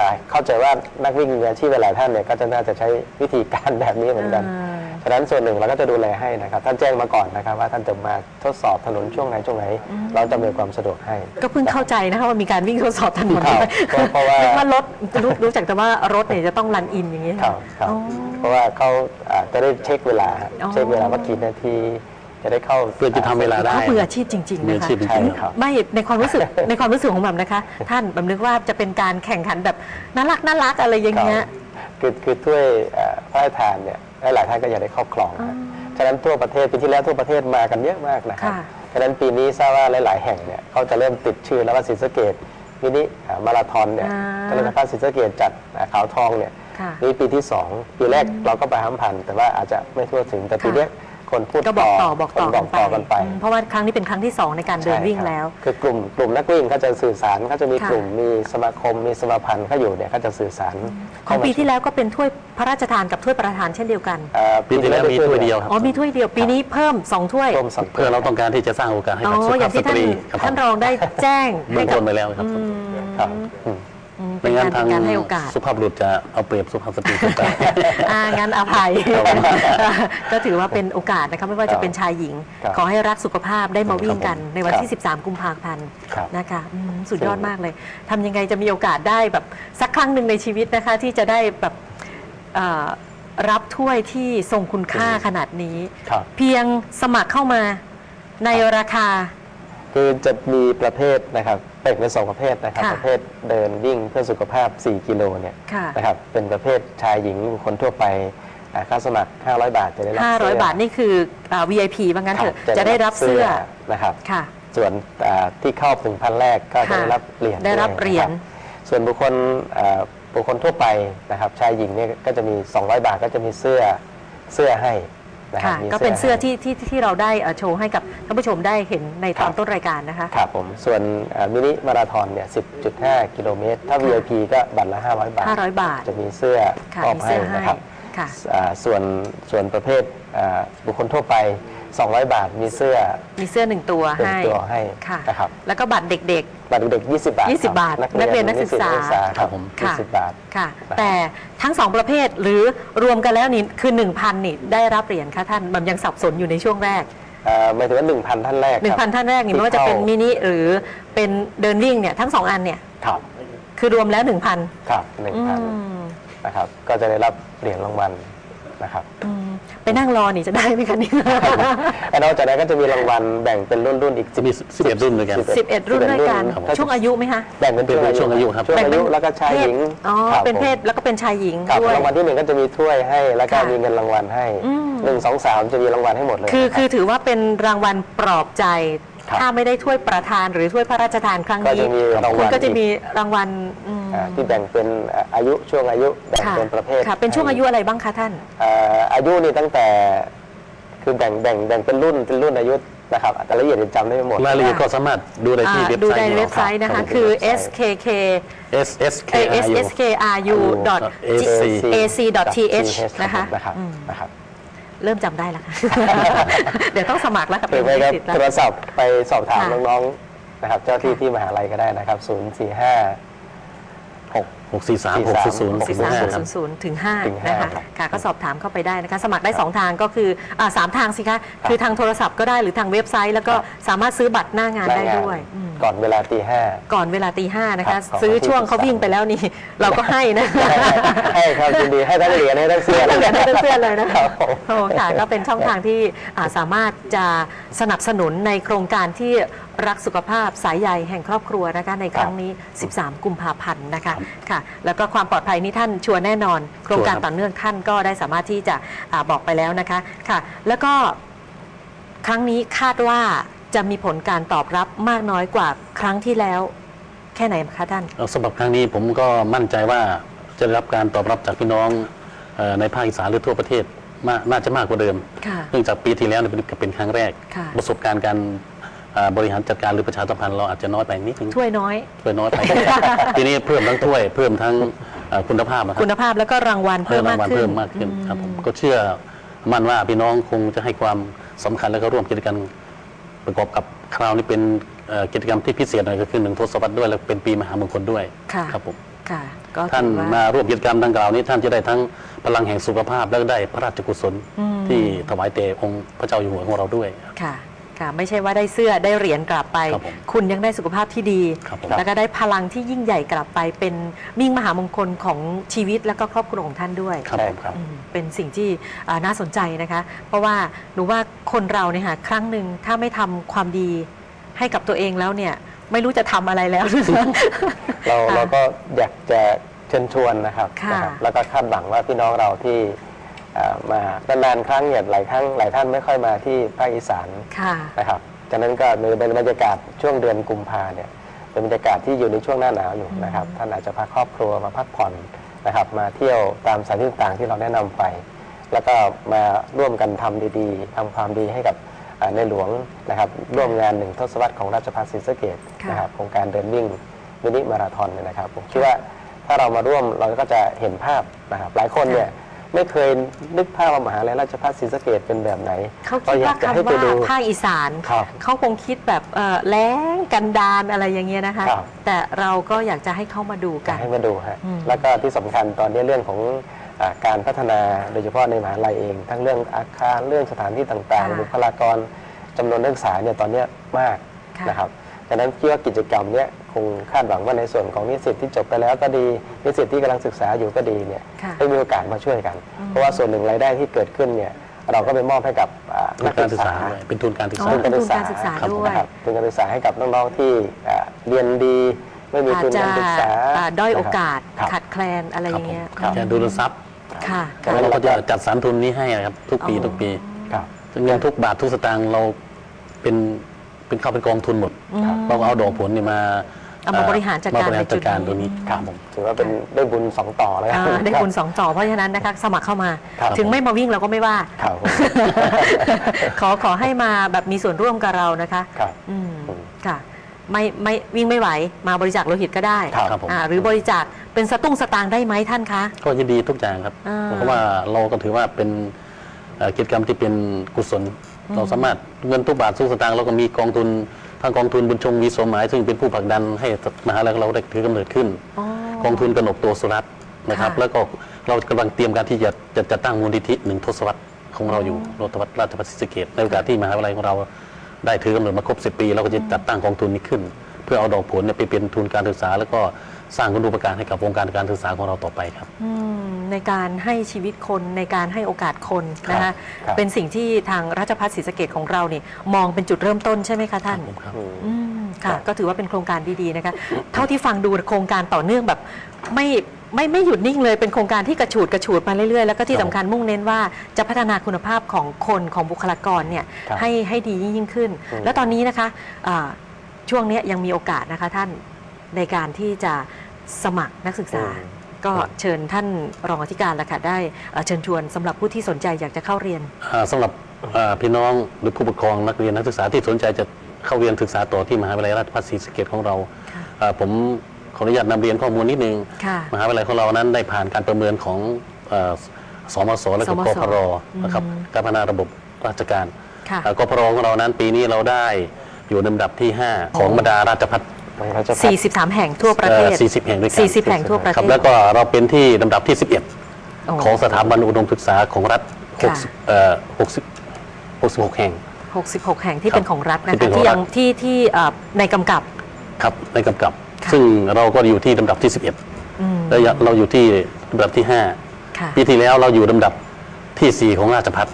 D: อ่าเข้าใจว่านักวิ่งมืออาชีพหลายท่านเนี่ยก็จะน่าจะใช้วิธีการแบบนี้เหมือนกัน
B: อ่า
D: ฉะนั้นส่วนหนึ่งเราก็จะดูแลให้นะครับ ท่านแจ้งมาก่อนนะครับ ว่าท่านจะมาทดสอบถนนช่วงไหนช่วงไหน เราจะมีความสะดวกให้
B: ก็เพิ่งเข้าใจนะคะว่ามีการวิ่งทดสอบถนน
D: ครับ
B: ด้วย
D: เพราะว่า
B: นึกว่ารถรู้รู้จักแต่ว่ารถเนี่ยจะต้องรันอินอย่างนี้
D: ครับครับ
B: อ๋อ
D: เพราะว่าเขาอ่าจะได้เช็คเวลา
B: อ๋อ
D: เช็คเวลาว่ากี่นาทีจะได้เข้า
C: เพื่อจะทำเวลาได้
B: เขามืออาชีพจริงๆ
C: มือ
B: นะ
C: อา
B: คะ
C: ชีพจริง
D: ใช่
C: ๆ
D: ครับ
B: ไม่ในความรู้สึกในความรู้สึกของแบบนะคะ ท่านแบบนึกว่าจะเป็นการแข่งขันแบบน่ารักน่ารักอะไรอย่างเงี้ย
D: คือคือถ้วยเอ่อพระราชทานเนี่ย หลายๆท่านก็อยากได้ครอบครองนะฉะนั้นทั่วประเทศปีที่แล้วทั่วประเทศมากันเยอะมากนะครับ
B: ค่ะ
D: ฉะนั้นปีนี้ทราบว่าหลาย ๆ แห่งเนี่ยเขาจะเริ่มติดชื่อแล้วว่าศรีสะเกดมินิอ่ามาราธอนเนี่ย
B: อ่า
D: ก็เลยพาศรีสะเกดจัดอ่าขาวทองเนี่ย
B: ค่ะ
D: นี่ปีที่ 2 ปีแรกเราก็ไปห้ามพันแต่ว่าอาจจะไม่ทั่วถึงแต่ปี
B: ค่ะ
D: เนี้ย คนพูด
B: ก็บอกต่อบอก
D: คน
B: ต่อ
D: บอกต่อกันไป
B: อืมเพราะว่าครั้งนี้เป็นครั้งที่สองในการเดิน
D: ใช่
B: วิ่ง
D: ครับ
B: แล้ว
D: คือกลุ่มกลุ่มนักวิ่งเขาจะสื่อสารเขาจะมี
B: ค่ะ
D: กลุ่มมีสมาคมมีสมาพันธ์เขาอยู่เนี่ยเขาจะสื่อสาร
B: ของปีที่แล้วก็เป็นถ้วยพระราชทานกับถ้วยประธานเช่นเดียวกัน
D: เอ่อ
C: ปีที่แล้วมีถ้วยเดียวครับ
B: อ๋อมีถ้วยเดียวปีนี้เพิ่มสองถ้วย
D: ร่วมสอง
C: เพื่อเราต้องการที่จะสร้างโอกาสให้
B: อ๋
C: กับสุ
B: ออ
C: ภา
B: ย่า
C: พ
B: ง
C: ส
B: ที่ท่าน
C: ตรีครับ
B: ท่านรองได้แจ้ง
C: เบื้
B: ให้
C: อง
B: กั
C: ต้
B: บ
C: นไปแล้วครับ
B: อืม
D: ครับอืม
B: อืมเป็
C: ไม่
B: น
C: งั้
B: กานร
C: ทา
B: เป็
C: ง
B: นการให้โอกาส
C: สุภาพบุรุษจะเอาเปรียบสุภาพสตรีเกินไป
B: อ่างั้นอภัย
C: ครับผม
B: ก็ถือว่าเป็นโอกาสนะคะไม่ว่าจะเป็นชายหญิง
D: ครับ
B: ขอให้รักสุขภาพได้มาวิ่งกัน
C: ครับผม
B: ในวันที่
D: ครับ
B: 13 กุมภาพันธ์
D: ครับ
B: นะคะอืมสุดยอดมากเลยทำยังไงจะมีโอกาสได้แบบสักครั้งหนึ่งในชีวิตนะคะ ที่จะได้แบบเอ่อรับถ้วยที่ทรงคุณค่าขนาดนี้
D: ครับ
B: เพียงสมัครเข้ามาในราคา
D: คือจะมีประเภทนะครับ แบ่งเป็นสองประเภทนะครับ
B: ค่ะ
D: ประเภทเดินวิ่งเพื่อสุขภาพ 4 กิโลเนี่ย
B: ค่ะ
D: นะครับเป็นประเภทชายหญิงบุคคลทั่วไปอ่าค่าสมัคร 500 บาทจะได้รับเสื้
B: 500 บาทนี่คืออ่า VIP ว่างั้น
D: ค
B: เถ
D: รับ
B: อะจะได้รับเสื้อ
D: นะครับ
B: ค่ะ
D: ส่วนอ่าที่เข้าถึงพันแรกก็จะ
B: ค่ะ
D: ได้รับเหรียญ
B: ได้รับ
D: วย
B: เหรียญ
D: นะคบส่วนบุคคลอ่าบุคคลทั่วไปนะครับชายหญิงเนี่ยก็จะมี 200 บาทก็จะมีเสื้อเสื้อให้ นะครั
B: ค่ะ
D: บมี
B: ก็เป็นเสื้อ
D: ให้
B: ที่ที่ที่เราได้เอ่อโชว์ให้กับท่านผู้ชมได้เห็นในตอน
D: ครับ
B: ต้นรายการนะคะ
D: ครับผม ส่วนอ่ามินิมาราธอนเนี่ย10.5 กิโลเมตร ถ้า VIP ก็บัตรละ 500 บาท
B: 500 บาท
D: จะมีเสื้อ
B: ค่ะ
D: มอบ
B: มี
D: ให้
B: เสื้อให้
D: นะครับ
B: ค่ะ
D: อ่าส่วนส่วนประเภทอ่าบุคคลทั่วไป 200 บาทมีเสื้อ
B: มีเสื้อหนึ่งตัว
D: เป็น
B: ให้
D: ตัวให้
B: ค่ะ
D: นะครับ
B: แล้วก็บัตรเด็ก
D: บัตรเด็ก 20 บาท
B: 20 บาท
D: ครั
B: นักเรียนนักศึกษา
D: นิสิตนักศึกษาครับผม
B: ค่ะ
D: 20 บาท
B: ๆ ค่ะแต่ทั้งสองประเภทหรือรวมกันแล้วนี่คือ 1,000นี่ได้รับเหรียญค่ะท่านมันยังสับสนอยู่ในช่วงแรก
D: เอ่อหมายถึงว่า1,000 ท่านแรกครับ
B: 1,000 ท่านแรกนี่ไม่ว่าจะเป็นมินิหรือเป็นเดินวิ่งเนี่ยทั้งสองอันเนี่ย
D: ครับ
B: คือรวมแล้ว 1,000
D: ครับ
B: อื
D: 1,000
B: ม
D: นะครับ ก็จะได้รับเหรียญรางวัล นะครับ
B: อืมไปนั่งรอนี่จะได้ไหมคะนี่
D: และนอกจากนั้นก็จะมีรางวัลแบ่งเป็นรุ่นๆอีก
C: จะมี11รุ่นด้วยกัน
B: 11รุ่นด้วยกัน
D: ครับ
B: ช่วงอายุไหมคะ
D: แบ่งเป็น
C: เป็นช่วงอายุครับ
D: ช่วงอายุแล้วก็ชายหญิง
B: อ๋อ
D: ครับ
B: เป็นเพศ
D: ผม
B: แล้วก็เป็นชายหญิง
D: ครับ
B: ด้วย
D: รางวัลที่หนึ่งก็จะมีถ้วยให้ แล้วก็
B: ค่ะ
D: มีเงินรางวัลให้
B: อืม
D: หนึ่งสองสามจะมีรางวัลให้หมดเลย
B: คือ
D: นะรับ
B: คือถือว่าเป็นรางวัลปลอบใจ
D: ครับ
B: ถ้าไม่ได้ถ้วยประธานหรือถ้วยพระราชทานครั้ง
D: ก็
B: นี้
D: จะมีราง
B: คุ
D: วั
B: ณ
D: ล
B: ก็จะมี
D: อีก
B: รางวัล อืม
D: อ่าที่แบ่งเป็นอ่าอายุช่วงอายุแบ่ง
B: ค่ะ
D: เป็นประเภท
B: ค่ะ เป็นช่วงอายุอะไรบ้างคะท่าน
D: อ่าอายุนี่ตั้งแต่คือแบ่งแบ่งแบ่งเป็นรุ่นเป็นรุ่นอายุนะครับแต่ละเอียดยังจำได้ไม่หมด
C: รายละเอียดก็สามารถดูได้ที่
B: อ่า
C: เว็บ
B: ดู
C: ไซ
B: ใน
C: ต์
B: เว็บไซต์นะคะ
D: ครับ
B: คือ
D: เว็บไซต์
B: skk
C: SSKRU
B: skru
C: AC
B: ac.th นะคะ
D: นะครับ
B: อืม
D: นะครับ
B: เริ่มจำได้แล้วค่ะ เดี๋ยวต้องสมัครแล้วค่ะ
D: หรือไม่ก็
B: สิทธิ์แล้ว
D: โทรศัพท์ไปสอบถาม
B: ค่ะ
D: น้องๆนะครับ เจ้าที่ที่มหาลัยก็ได้นะครับ 0 4 5 6
C: 6 4 3 6 0 0
B: สี่สาม
C: 6 5ครับ
B: ศูนย์ศูนย์ถึง
D: ถึง
B: 5
D: ห้า
B: นะคะ
D: ครับ
B: ค่ะก็สอบถามเข้าไปได้นะคะ สมัครได้ 2 ทางก็คืออ่าสามทางสิคะ คือทางโทรศัพท์ก็ได้หรือทางเว็บไซต์ แล้วก็
D: ครับ
B: สามารถซื้อบัตรหน้างาน
D: หน้า
B: ได้
D: งาน
B: ด้วยอืม
D: ก่อนเวลาตีห้า
B: ก่อนเวลาตีห้านะ
D: ครั
B: คะ
D: บขอบคุณ
B: ซื้อช่วง
D: ที่
B: เขาวิ่งไปแล้วนี่ เราก็ให้นะ
D: ให้ครับยินดีให้ทั้งเหรียญให้ทั้งเสื้อ
B: ให้ทั้งเหรียญให้ทั้งเสื้อเลยนะ
D: ครับผม
B: โอ้ค่ะก็เป็นช่องทางที่อ่าสามารถจะสนับสนุนในโครงการที่ รักสุขภาพสายใยแห่งครอบครัวนะคะในครั้งนี้ 13 กุมภาพันธ์นะคะค่ะ แล้วก็ความปลอดภัยนี่ท่านชัวร์แน่นอน โครงการ
C: ชัวร์ครับ
B: ต่อเนื่องท่านก็ได้สามารถที่จะอาบอกไปแล้วนะคะค่ะ แล้วก็ครั้งนี้คาดว่าจะมีผลการตอบรับมากน้อยกว่าครั้งที่แล้ว แค่ไหนคะท่าน
C: เอาสำหรับครั้งนี้ผมก็มั่นใจว่าจะได้รับการตอบรับจากพี่น้องเอ่อในภาคอีสานหรือทั่วประเทศมากน่าจะมากกว่าเดิม
B: ค่ะ
C: เนื่องจากปีที่แล้วเนี่ยเป็นเป็นครั้งแรก
B: ค่ะ
C: ประสบการณ์การ อ่าบริหารจัดการหรือประชาสัมพันธ์เราอาจจะน้อยไปนิดนึง
B: ถ้วยน้อย
C: ช่วยน้อยไป ทีนี้เพิ่มทั้งถ้วยเพิ่มทั้งเอ่อคุณภาพนะครับ
B: คุณภาพแล้วก็รางวัล
C: เพิ่
B: เพิ่
C: ม
B: ม
C: รามา
B: งก
C: วัล
B: ขึ้
C: เพิ่
B: น
C: มมากขึ้นครับผมก็เชื่อมั่นว่าพี่น้องคงจะให้ความสำคัญและก็ร่วมกิจกรรมประกอบกับคราวนี้เป็นเอ่อกิจกรรมที่พิเศษหน่อยก็คือหนึ่งทศวรรษด้วยและเป็นปีมหามงคลด้วย
B: ค่ะ
C: ครับผม
B: ค่ะ ก็
C: ท่าน
B: ถือว่า
C: มาร่วมกิจกรรมดังกล่าวนี้ท่านจะได้ทั้งพลังแห่งสุขภาพและได้พระราชกุศล
B: อืม
C: ที่ถวายแด่องค์พระเจ้าอยู่หัวของเราด้วย
B: ค่ะ ค่ะไม่ใช่ว่าได้เสื้อได้เหรียญกลับไป
C: ครับผม
B: คุณยังได้สุขภาพที่ดี
C: ครับผม
B: แล้วก็ได้พลังที่ยิ่งใหญ่กลับไป เป็นมิ่งมหามงคลของชีวิตและก็ครอบครัวของท่านด้วย
C: ครับ
D: ใช่
C: ผม
D: ครับ
B: อืมเป็นสิ่งที่อ่าน่าสนใจนะคะ เพราะว่าหนูว่าคนเราเนี่ยค่ะครั้งหนึ่งถ้าไม่ทำความดีให้กับตัวเองแล้วเนี่ย ไม่รู้จะทำอะไรแล้ว
D: เรา
B: ค่ะ
D: เราก็อยากจะเชิญชวนนะครับ
B: ค่ะ
D: นะครับ แล้วก็คาดหวังว่าพี่น้องเราที่เอ่อ มานานๆครั้งเนี่ยหลายครั้งหลายท่านไม่ค่อยมาที่ภาคอีสาน
B: ค่ะ
D: นะครับจากนั้นก็ในบรรยากาศช่วงเดือนกุมภาเนี่ยเป็นบรรยากาศที่อยู่ในช่วงหน้าหนาวอยู่นะครับท่านอาจจะพาครอบครัวมาพักผ่อนนะครับมาเที่ยวตามสถานที่ต่างๆที่เราแนะนำไป แล้วก็มาร่วมกันทำดีๆทำความดีให้กับอ่าในหลวงนะครับร่วมงานหนึ่งทศวรรษของราชภัฏศรีสะเกด
B: ค่ะ
D: นะครับโครงการเดินวิ่งมินิมาราธอนเนี่ยนะครับผมคิดว่าถ้าเรามาร่วมเราก็จะเห็นภาพนะครับหลายคนเนี่ย ไม่เคยนึกภาพว่ามหาลัยราชภัฏศรีสะเกดเป็นแบบไหน
B: เขาคิด
D: ก็อยา
B: ว่าก
D: จะให้
B: คำ
D: ไป
B: ว่า
D: ดู
B: ภาคอีสาน
D: ครับ
B: เขาคงคิดแบบเอ่อแล้งกันดานอะไรอย่างเงี้ยนะคะ
D: ครับ
B: แต่เราก็อยากจะให้เข้ามาดู
D: อ
B: กั
D: ยาก
B: น
D: ให้มาดูฮะ
B: อืม
D: แล้วก็ที่สำคัญตอนนี้เรื่องของอาการพัฒนาโดยเฉพาะในมหาลัยเอง ทั้งเรื่องอาคารเรื่องสถานที่ต่าง
B: ค่ะ
D: ๆบุคลากรจำนวนนักศึกษาเนี่ยตอนเนี้ยมาก
B: ค่ะ
D: นะครับ ดังนั้นคิดว่ากิจกรรมเนี้ยคงคาดหวังว่าในส่วนของนิสิตที่จบไปแล้วก็ดีนิสิตที่กำลังศึกษาอยู่ก็ดีเนี่ย
B: ค่ะ
D: ได้มีโอกาสมาช่วยกัน
B: อืม
D: เพราะว่าส่วนหนึ่งรายได้ที่เกิดขึ้นเนี่ยเราก็ไปมอบให้กับอ่า
C: ทุ
D: นั
C: น
D: ก
C: การ
D: ศึ
C: ศึ
D: ก
C: ก
D: ษา
C: ษาด้วยเป็นทุนการศึก
B: อ๋อ
C: ษา
B: เป็นทุนการศึกษา
C: ครับ
B: ด้วย
D: นะครับทุนการศึกษาให้กับน้องๆที่อ่าเรียนดีไม่มี
B: อาจ
D: ทุน
B: จะ
D: การศึกษา
B: อ่าด้อยโอกาส
D: ครับ
B: ขาดแคลนอะไรอย่างเงี้ย
D: ครับ
C: จะดูแลทรัพย์
B: ค่ะ
D: ครับ
C: เราก็จะจัดสรรทุนนี้ให้นะครับทุกปี
B: อ๋อ
C: ทุกปี
D: ครับ
C: เงินทุกบาททุกสตางค์เราเป็น เป็นเข้าเป็นกองทุนหมด
B: อืม
C: เราก็เอาดอกผลเนี่ยมา
B: เอามาบริหารจัดการ
C: มบริหารจัดการ
B: ในจุ
C: ตั
B: ด
C: ว
B: นี้
C: นี้ครับผม
D: ถือว่าเป็นได้บุญสองต่อแล้วกัน
B: อ่าได้
D: รับ
B: บุญสองต่อเพราะฉะนั้นนะคะสมัครเข้ามา
D: ครับ
B: ถึงไม่มาวิ่งเราก็ไม่ว่า
D: ครับผม
B: ขอขอให้มาแบบมีส่วนร่วมกับเรานะคะ
D: ครับ
B: อืม
D: อืม
B: ค่ะไม่ไม่วิ่งไม่ไหวมาบริจาคโลหิตก็ได้
D: ครับ
C: ครับผม
B: อ่าหรือบริจาคเป็นสตุ้งสตางค์ได้ไหมท่านคะ
C: ก็ยินดีทุกอย่างครับ
B: อ่า
C: เพราะว่าเราก็ถือว่าเป็นเอ่อกิจกรรมที่เป็นกุศล เราสามารถเงินทุกบาททุกสตางค์เราก็มีกองทุนทางกองทุนบุญชงวีสมหมาย ซึ่งเป็นผู้ผลักดันให้มหาลัยของเราได้ถือกำเนิดขึ้น
B: อ๋อก
C: องทุนกนกตัวสุรัตน์นะครับ
B: ค่ะ
C: แล้วก็เรากำลังเตรียมการที่จะจะจะตั้งมูลนิธิหนึ่งทศวรรษของเราอยู่โรตวัตราชภัฏศรีสะเกษในโอกาสที่มหาวิทยาลัยของเราได้ถือกำเนิดมาครบ 10 ปี เราก็จะจัดตั้งกองทุนนี้ขึ้น เพื่อเอาดอกผลเนี่ยไปเป็นทุนการศึกษาแล้วก็ สร้างคุณูปการให้กับวงการการศึกษาของเราต่อไปครับ
B: อืมในการให้ชีวิตคนในการให้โอกาสคนนะคะ
D: ครับ
B: เป็นสิ่งที่ทางราชพัฒศรีสะเกดของเราเนี่ยมองเป็นจุดเริ่มต้นใช่ไหมคะท่าน
C: ครับ
D: อืม
B: อืม
D: ครั
B: ค่ะ
D: บ
B: ก็ถือว่าเป็นโครงการดีๆนะคะเท่าที่ฟังดูโครงการต่อเนื่องแบบไม่ไม่ไม่หยุดนิ่งเลยเป็นโครงการที่กระฉูดกระฉูดมาเรื่อยๆ แล้วก็ที่
C: ครับ
B: สำคัญมุ่งเน้นว่าจะพัฒนาคุณภาพของคนของบุคลากรเนี่ย
D: ครับ
B: ให้ให้ดียิ่งขึ้น
D: อืม
B: แล้วตอนนี้นะคะอ่าช่วงเนี้ยยังมีโอกาสนะคะท่าน ในการที่จะสมัครนักศึกษา ก็เชิญท่านรองอธิการละค่ะได้เอ่อเชิญชวนสำหรับผู้ที่สนใจอยากจะเข้าเรียน
C: อ่าสำหรับอ่าพี่น้องหรือผู้ปกครองนักเรียนนักศึกษาที่สนใจจะเข้าเรียนศึกษาต่อที่มหาวิทยาลัยราชภัฏศรีสะเกษของเรา
B: ค่ะ
C: อ่าผมขออนุญาตนำเรียนข้อมูลนิดนึง
B: ค่ะ
C: มหาวิทยาลัยของเรานั้นได้ผ่านการประเมินของเอ่อสมศและก็
B: สมศ
C: กพรนะครับ
B: อืม
C: การพัฒนาระบบราชการ
B: ค่ะ
C: เอ่อกพรของเรานั้นปีนี้เราได้อยู่ในลำดับที่ 5 ของบรรดาราชพัฒ
D: ของราชภัฏ
B: 43 แห่งทั่วประเทศ
C: อ่อ40 แห่งด้วยกัน
B: 40 แห่งทั่วประ
C: ครับ
B: เทศ
C: แล้วก็เราเป็นที่ลำดับที่
B: โ11
C: ของสถาบันอุดมศึกษาของรัฐ
B: ค่ะ
C: 60เอ่อ60 66 แห่ง
B: 66 แห่งที่
C: ครับ
B: เป็นของรัฐนะ
C: ที่เป็
B: คะ
C: นของ
B: ที่ยัง
C: รัฐ
B: ที่ที่เอ่อในกำกับ
C: ครับในกำกับ
B: ค่ะ
C: ซึ่งเราก็อยู่ที่ลำดับที่ 11
B: อืม
C: แล้วเราอยู่ที่ลำดับที่
B: ค่ะ
C: 5 ปีที่แล้วเราอยู่ลำดับทีสี่4 ของราชพัฒ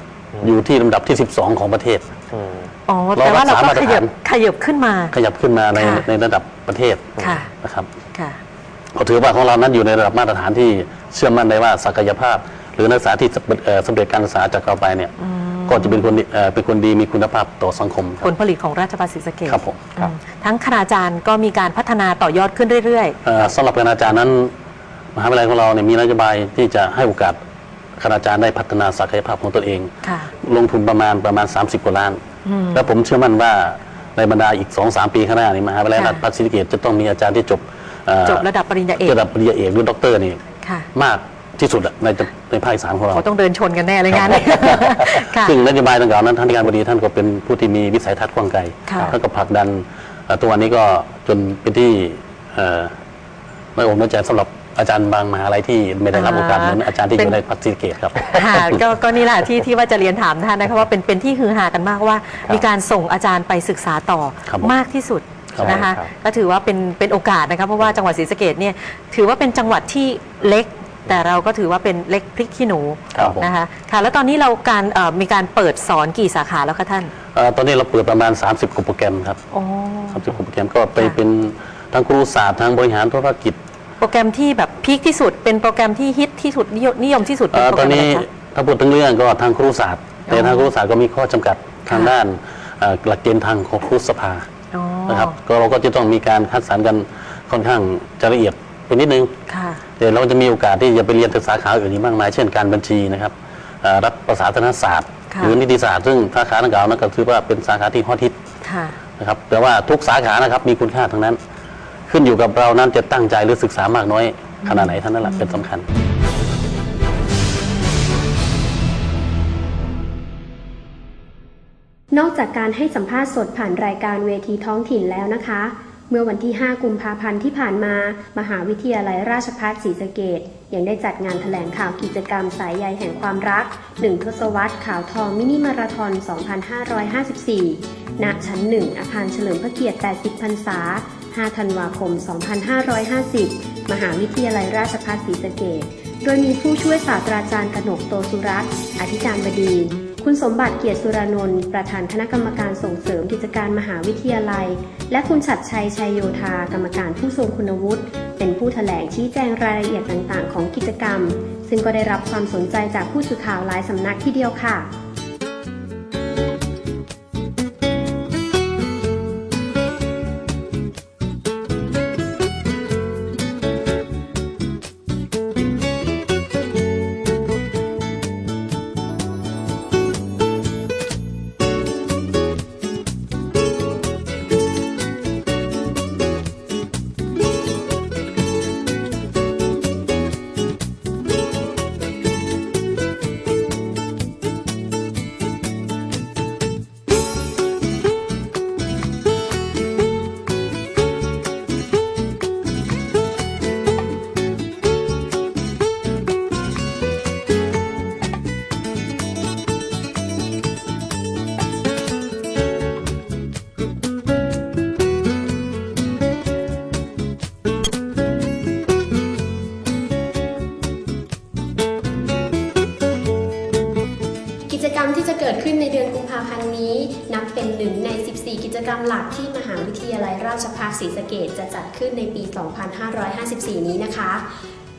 C: อยู่ที่ลำดับที่ 12 ของประเทศ
D: อืม
B: อ๋อ
C: เรา
B: แต่ว่าเรา
C: รักษา
B: ก็
C: มาตร
B: ข
C: ฐาน
B: ยับขยับขึ้นมา
C: ขยับขึ้นมาใน
B: ค่ะ
C: ในระดับประเทศ
B: ค่ะ
C: นะครับ
B: ค่ะ
C: เราถือว่าของเรานั้นอยู่ในระดับมาตรฐานที่เชื่อมั่นได้ว่าศักยภาพ หรือนักศึกษาที่เอ่อสำเร็จการศึกษาจากเราไปเนี่ยก็จะเป็นคนดีเอ่อเป็นคนดีมีคุณภาพต่อสังคมค
B: ผ
C: รับ
B: ลผลิตของราชภัฏศรีสะเกษ
C: ครับผม
B: อืมทั้งคณาจารย์ก็มีการพัฒนาต่อยอดขึ้นเรื่อย
C: เอ่อสำหรับคณาจารย์นั้น มหาวิทยาลัยของเราเนี่ยมีนโยบายที่จะให้โอกาส คณาจารย์ได้พัฒนาศักยภาพของตนเอง
B: ๆค่ะ
C: ลงทุนประมาณประมาณ 30 กว่าล้าน
B: อืม
C: และผมเชื่อมั่นว่าในบรรดาอีก2อสปีข้างหน้านี่มหาวิทยาลัย
B: ค่ะ
C: ราชภัฏศรีสะเกษจะต้องมีอาจารย์ที่จบเอ่อ
B: จบระดับปริญญาเอก
C: ระดับปริญญาเอกหรือด็อกเตอร์นี่
B: ค่ะ
C: มากที่สุดอะในในภาคอีสานของเรา
B: เขาต้องเดินชนกันแน่เลยงานนี้ค่ะ
C: ซึ่งนโยบายต่างๆนั้นท่านที่การบดีท่านก็เป็นผู้ที่มีวิสัยทัศน์กว้างไกล
B: ค่ะ
C: ท่านก็ผลักดันเอ่อตัววันนี้ก็จนเป็นที่เอ่อไม่อกไม่ใจสำหรับ อาจารย์บางมหาลัยที่ไม่ได้รับโอกาสเหมือนอาจารย์ที่อยู่ในพัฒศรีสะเกตครับ
B: ค่ะก็ก็นี่แหละที่ที่ว่าจะเรียนถามท่านนะคะว่าเป็นเป็นที่ฮือฮากันมากว่า มีการส่งอาจารย์ไปศึกษาต่อ
C: ครับผม
B: มากที่สุด
C: ครับ
B: นะคะ
D: ครับ
B: ก็ถือว่าเป็นเป็นโอกาสนะคะเพราะว่าจังหวัดศรีสะเกดเนี่ยถือว่าเป็นจังหวัดที่เล็ก แต่เราก็ถือว่าเป็นเล็กพริกขี้หนู
C: ครับผม
B: นะคะค่ะแล้วตอนนี้เราการเอ่อมีการเปิดสอนกี่สาขาแล้วคะท่าน
C: เอ่อตอนนี้เราเปิดประมาณ 30กว่าโปรแกรมครับ
B: โอ้
C: 30กว่าโปรแกรมก็ไป
B: ค่ะ
C: เป็นทั้งครูศาสตร์ทางบริหารธุรกิจ
B: โปรแกรมที่แบบพีคที่สุด เป็นโปรแกรมที่ฮิตที่สุดนิยมนิยมที่สุด
C: เอ่
B: เป็น
C: อ
B: โปร
C: ต
B: แก
C: อ
B: ร
C: น
B: มอะไร
C: นี้
B: คะ
C: ถ้าพูดถึงเรื่องก็ทางครูศาสตร์แต่
B: อ๋อ
C: ทางครูศาสตร์ก็มีข้อจำกัดทาง
B: ค่ะ
C: ด้านเอ่อหลักเกณฑ์ทางของครูสภา
B: อ๋อ
C: นะครับก็เราก็จะต้องมีการคัดสรรกันค่อนข้างจะละเอียดไปนิดนึง
B: ค่ะ
C: แต่เราจะมีโอกาสที่จะไปเรียนศึกษาขาอื่นอีกมากมาย เช่นการบัญชีนะครับเอ่อรัฐประศาสนศาสตร์
B: ค่ะ
C: หรือนิติศาสตร์ซึ่งสาขาดังกล่าวนั้นก็ถือว่าเป็นสาขาที่ฮอตฮิต
B: ค่ะ
C: นะครับแต่ว่าทุกสาขานะครับมีคุณค่าทั้งนั้น ขึ้นอยู่กับเรานั้นจะตั้งใจหรือศึกษามากน้อยขนาดไหนเท่านั้นแหละเป็นสำคัญ
A: นอกจากการให้สัมภาษณ์สดผ่านรายการเวทีท้องถิ่นแล้วนะคะ เมื่อวันที่ 5 กุมภาพันธ์ที่ผ่านมา มหาวิทยาลัยราชภัฏศรีสะเกดยังได้จัดงานถแถลงข่าวกิจกรรมสายใยแห่งความรัก 1 ทศวรรษข่าวทองมินิมาราทอน 2554 ณ ชั้น 1 อาคารเฉลิมพระเกียรติ 80 พรรษา 5 ธันวาคม 2550 มหาวิทยาลัยราชภัฏศรีสะเกดโดยมีผู้ช่วยศาสตราจารย์กนกโตสุรัตน์อธิการบดี คุณสมบัติเกียรติสุรานนท์ประธานคณะกรรมการส่งเสริมกิจการมหาวิทยาลัย และคุณฉัดชัยชัยโยธากรรมการผู้ทรงคุณวุฒิ เป็นผู้แถลงชี้แจงรายละเอียดต่างๆ ของกิจกรรม ซึ่งก็ได้รับความสนใจจากผู้สื่อข่าวหลายสำนักที่เดียวค่ะ ศรีสะเกดจะจัดขึ้นในปี 2554 นี้นะคะ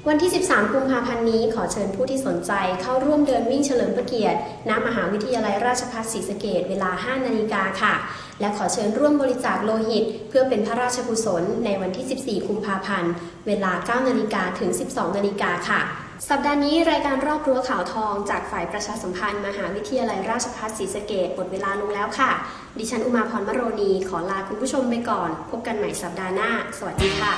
A: วันที่ 13 กุมภาพันธ์นี้ขอเชิญผู้ที่สนใจเข้าร่วมเดินวิ่งเฉลิมพระเกียรติณมหาวิทยาลัยราชภัฏศรีสะเกดเวลา 5 นาฬิกาค่ะ และขอเชิญร่วมบริจาคโลหิต เพื่อเป็นพระราชกุศลในวันที่ 14 กุมภาพันธ์ เวลา 9 นาฬิกาถึง 12 นาฬิกาค่ะ สัปดาห์นี้รายการรอบรั้วข่าวทองจากฝ่ายประชาสัมพันธ์ มหาวิทยาลัยราชภัฏศรีสะเกดหมดเวลาลงแล้วค่ะ ดิฉันอุมาพรมโรณีขอลาคุณผู้ชมไปก่อน พบกันใหม่สัปดาห์หน้า สวัสดีค่ะ